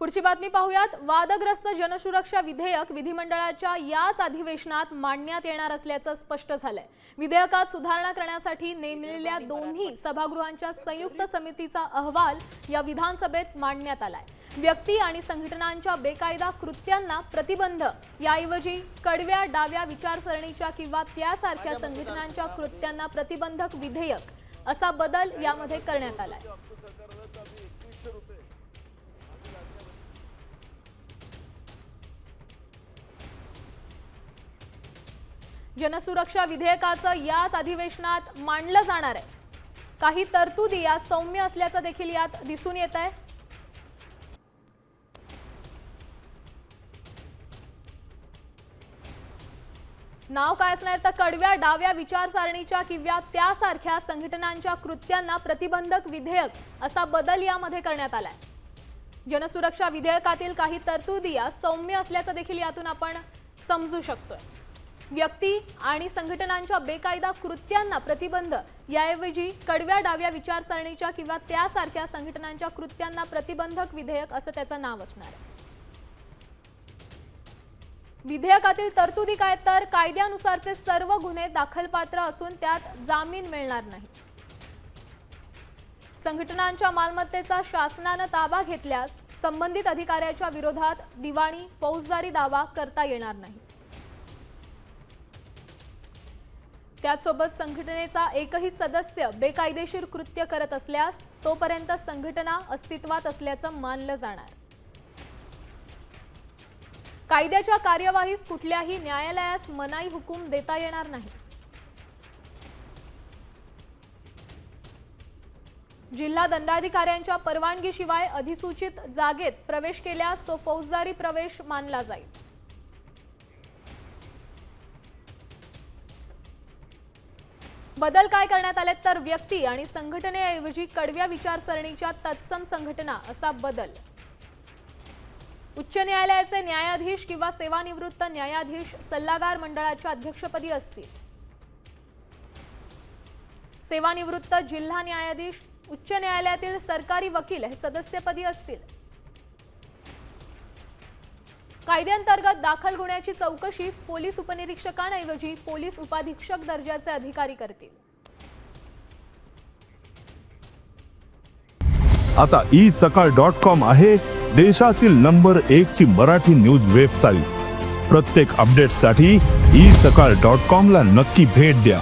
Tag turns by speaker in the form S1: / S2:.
S1: पुढची बातमी पाहूयात. वादग्रस्त जनसुरक्षा विधेयक विधिमंडळाच्या याच अधिवेशनात मांडण्यात येणार असल्याचं स्पष्ट झालंय. विधेयकात सुधारणा करण्यासाठी नेमलेल्या दोन्ही सभागृहांच्या संयुक्त समितीचा अहवाल या विधानसभेत मांडण्यात आलाय. व्यक्ती आणि संघटनांच्या बेकायदा कृत्यांना प्रतिबंध याऐवजी कडव्या डाव्या विचारसरणीच्या किंवा त्यासारख्या संघटनांच्या कृत्यांना प्रतिबंधक विधेयक असा बदल यामध्ये करण्यात आलाय. जनसुरक्षा विधेयकाचं याच अधिवेशनात मांडलं जाणार आहे. काही तरतुदी या सौम्य असल्याचं देखील यात दिसून येत आहे. नाव काय असणार तर कडव्या डाव्या विचारसरणीच्या किंवा त्यासारख्या संघटनांच्या कृत्यांना प्रतिबंधक विधेयक असा बदल यामध्ये करण्यात आलाय. जनसुरक्षा विधेयकातील काही तरतुदी या सौम्य असल्याचं देखील यातून आपण समजू शकतोय. व्यक्ती आणि संघटनांच्या बेकायदा कृत्यांना प्रतिबंध. याऐवजी कडव्या डाव्या विचारसरणीच्या किंवा त्यासारख्या संघटनांच्या कृत्यांना प्रतिबंधक विधेयक असं त्याचं नाव असणार. आहे विधेयकातील तरतुदी काय तर कायद्यानुसारचे सर्व गुन्हे दाखलपात्र असून त्यात जामीन मिळणार नाही. संघटनांच्या मालमत्तेचा शासनानं ताबा घेतल्यास संबंधित अधिकाऱ्याच्या विरोधात दिवाणी फौजदारी दावा करता येणार नाही. त्यासोबत संघटनेचा एकही सदस्य बेकायदेशीर कृत्य करत असल्यास तोपर्यंत संघटना अस्तित्वात असल्याचं मानलं जाणार. कायद्याच्या कार्यवाहीस कुठल्याही न्यायालयास मनाई हुकूम देता येणार नाही. जिल्हा दंडाधिकाऱ्यांच्या परवानगीशिवाय अधिसूचित जागेत प्रवेश केल्यास तो फौजदारी प्रवेश मानला जाईल. बदल काय करण्यात आलेत तर व्यक्ती आणि संघटनेऐवजी कडव्या विचारसरणीच्या तत्सम संघटना असा बदल. उच्च न्यायालयाचे न्यायाधीश किंवा सेवानिवृत्त न्यायाधीश सल्लागार मंडळाच्या अध्यक्षपदी असतील. सेवानिवृत्त जिल्हा न्यायाधीश उच्च न्यायालयातील सरकारी वकील हे सदस्यपदी असतील. कायद्यांतर्गत दाखल गुन्ह्याची चौकशी पोलीस उपनिरीक्षकांऐवजी पोलीस उपाधीक्षक दर्जाचे अधिकारी करतील.
S2: आता ई सकाळ डॉट कॉम आहे देशातील नंबर एक ची मराठी न्यूज वेबसाईट. प्रत्येक अपडेटसाठी ई सकाळ डॉट कॉम ला नक्की भेट द्या.